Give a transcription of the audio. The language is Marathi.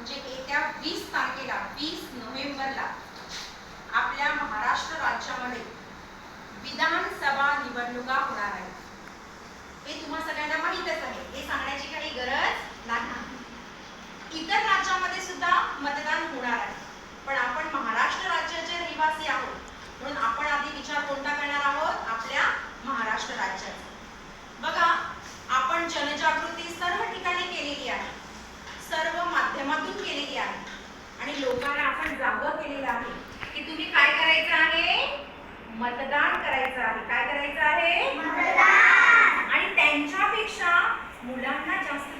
म्हणजे येत्या वीस तारखेला वीस नोव्हेंबरला आपल्या महाराष्ट्र राज्यामध्ये विधानसभा निवडणुका होणार आहेत. हे तुम्हा सगळ्यांना माहीतच आहे. हे सांगण्याची काही गरज नाही. इतर राज्यामध्ये सुद्धा मतदान होणार आहे. पण आपण महाराष्ट्र राज्याचे रहिवासी आहोत. म्हणून आपण आधी विचार कोणता करणार आहोत? आपल्या महाराष्ट्र राज्याचा. बघा केलेलं आहे. की तुम्ही काय करायचं आहे? मतदान करायचं आहे. काय करायचं आहे? आणि त्यांच्यापेक्षा मुलांना जास्त